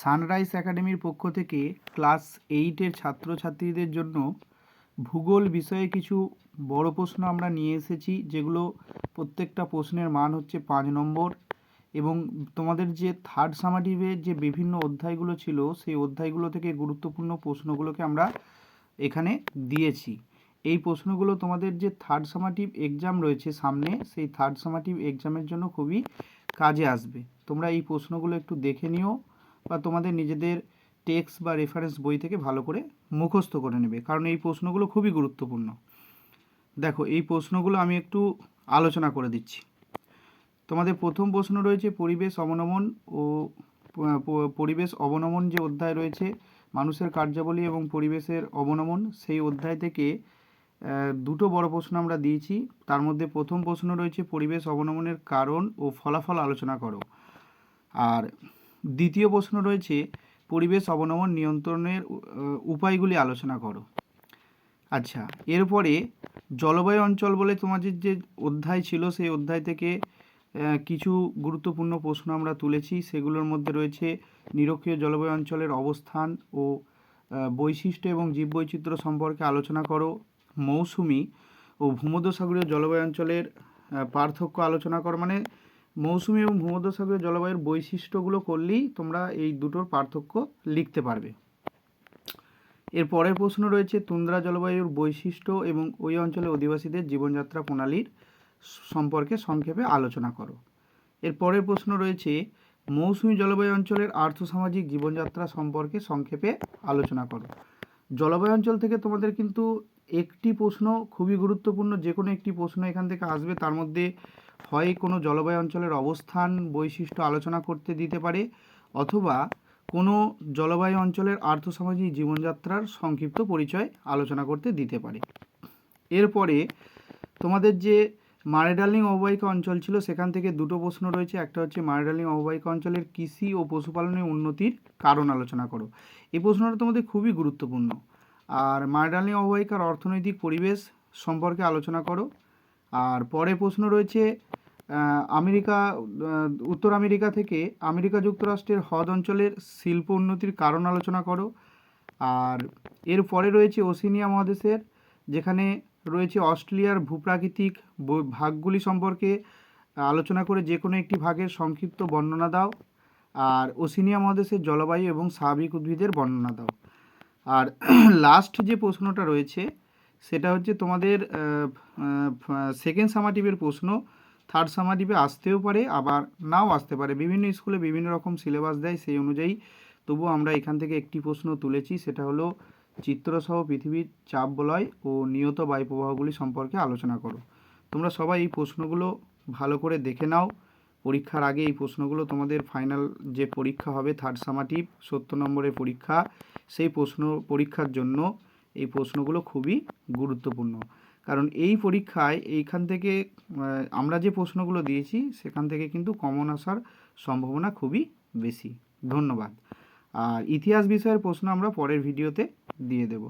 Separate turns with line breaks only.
Sunrise একাডেমির পক্ষ থেকে ক্লাস এইটের ছাত্রছাত্রীদের জন্য ভূগোল বিষয়ে কিছু বড় প্রশ্ন আমরা নিয়ে এসেছি, যেগুলো প্রত্যেকটা প্রশ্নের মান হচ্ছে পাঁচ নম্বর। এবং তোমাদের যে থার্ড সামাটিভের যে বিভিন্ন অধ্যায়গুলো ছিল, সেই অধ্যায়গুলো থেকে গুরুত্বপূর্ণ প্রশ্নগুলোকে আমরা এখানে দিয়েছি। এই প্রশ্নগুলো তোমাদের যে থার্ড সামাটিভ এক্সাম রয়েছে সামনে, সেই থার্ড সামাটিভ এক্সামের জন্য খুবই কাজে আসবে। তোমরা এই প্রশ্নগুলো একটু দেখে নিও। বা তোমাদের নিজেদের টেক্সট বা রেফারেন্স বই থেকে ভালো করে মুখস্থ করে নেবে। কারণ এই প্রশ্নগুলো খুবই গুরুত্বপূর্ণ। দেখো, এই প্রশ্নগুলো আমি একটু আলোচনা করে দিচ্ছি। তোমাদের প্রথম প্রশ্ন রয়েছে, পরিবেশ অবনমন ও পরিবেশ অবনমন যে অধ্যায় রয়েছে, মানুষের কার্যাবলী এবং পরিবেশের অবনমন, সেই অধ্যায় থেকে দুটো বড় প্রশ্ন আমরা দিয়েছি। তার মধ্যে প্রথম প্রশ্ন রয়েছে, পরিবেশ অবনমনের কারণ ও ফলাফল আলোচনা করো। আর দ্বিতীয় প্রশ্ন রয়েছে, পরিবেশ অবনমন নিয়ন্ত্রণের উপায়গুলি আলোচনা করো। আচ্ছা এরপরে জলবায়ু অঞ্চল বলে তোমাদের যে অধ্যায় ছিল, সেই অধ্যায় থেকে কিছু গুরুত্বপূর্ণ প্রশ্ন আমরা তুলেছি। সেগুলোর মধ্যে রয়েছে নিরক্ষীয় জলবায়ু অঞ্চলের অবস্থান ও বৈশিষ্ট্য এবং জীববৈচিত্র্য সম্পর্কে আলোচনা করো। মৌসুমি ও ভূমধ্যসাগরীয় জলবায়ু অঞ্চলের পার্থক্য আলোচনা করো। মানে মৌসুমি এবং ভূমধ্যসাগরীয় জলবায়ুর বৈশিষ্ট্যগুলো করলেই তোমরা এই দুটোর পার্থক্য লিখতে পারবে। এর পরের প্রশ্ন রয়েছে, তুন্দ্রা জলবায়ুর বৈশিষ্ট্য এবং ওই অঞ্চলে অধিবাসীদের জীবনযাত্রা প্রণালীর সম্পর্কে সংক্ষেপে আলোচনা করো। এর পরের প্রশ্ন রয়েছে, মৌসুমি জলবায়ু অঞ্চলের আর্থসামাজিক জীবনযাত্রা সম্পর্কে সংক্ষেপে আলোচনা করো। জলবায়ু অঞ্চল থেকে তোমাদের কিন্তু একটি প্রশ্ন খুবই গুরুত্বপূর্ণ যে কোনো একটি প্রশ্ন এখান থেকে আসবে, তার মধ্যে হয় কোনো জলবায়ু অঞ্চলের অবস্থান বৈশিষ্ট্য আলোচনা করতে দিতে পারে, অথবা কোনো জলবায়ু অঞ্চলের আর্থসামাজিক জীবনযাত্রার সংক্ষিপ্ত পরিচয় আলোচনা করতে দিতে পারে। এরপরে তোমাদের যে মারেডার্লিং অববাহিকা অঞ্চল ছিল, সেখান থেকে দুটো প্রশ্ন রয়েছে। একটা হচ্ছে মারেডার্লিং অববাহিকা অঞ্চলের কৃষি ও পশুপালনের উন্নতির কারণ আলোচনা করো। এই প্রশ্নটা তোমাদের খুবই গুরুত্বপূর্ণ। আর মারেডার্লিং অববাহিকার অর্থনৈতিক পরিবেশ সম্পর্কে আলোচনা করো। আর পরে প্রশ্ন রয়েছে আমেরিকা উত্তর আমেরিকা থেকে আমেরিকা যুক্তরাষ্ট্রের হ্রদ অঞ্চলের শিল্প উন্নতির কারণ আলোচনা করো। আর এর পরে রয়েছে ওসিনিয়া মহাদেশের, যেখানে রয়েছে অস্ট্রেলিয়ার ভূপ্রাকৃতিক ভাগগুলি সম্পর্কে আলোচনা করে যে কোনো একটি ভাগের সংক্ষিপ্ত বর্ণনা দাও। আর ওসিনিয়া মহাদেশের জলবায়ু এবং স্বাভাবিক উদ্ভিদের বর্ণনা দাও। আর লাস্ট যে প্রশ্নটা রয়েছে সেটা হচ্ছে তোমাদের সেকেন্ড সামাটিভের প্রশ্ন। থার্ড সামাটিভে আসতেও পারে, আবার নাও আসতে পারে। বিভিন্ন স্কুলে বিভিন্ন রকম সিলেবাস দেয় সেই অনুযায়ী। তবুও আমরা এখান থেকে একটি প্রশ্ন তুলেছি, সেটা হলো, চিত্রসহ পৃথিবীর চাপ বলয় ও নিয়ত বায়ুপ্রবাহগুলি সম্পর্কে আলোচনা করো। তোমরা সবাই এই প্রশ্নগুলো ভালো করে দেখে নাও। পরীক্ষার আগে এই প্রশ্নগুলো তোমাদের ফাইনাল যে পরীক্ষা হবে থার্ড সামাটিভ সত্তর নম্বরের পরীক্ষা, সেই প্রশ্ন পরীক্ষার জন্য এই প্রশ্নগুলো খুবই গুরুত্বপূর্ণ। কারণ এই পরীক্ষায় এইখান থেকে আমরা যে প্রশ্নগুলো দিয়েছি, সেখান থেকে কিন্তু কমন আসার সম্ভাবনা খুবই বেশি। ধন্যবাদ। আর ইতিহাস বিষয়ের প্রশ্ন আমরা পরের ভিডিওতে দিয়ে দেবো।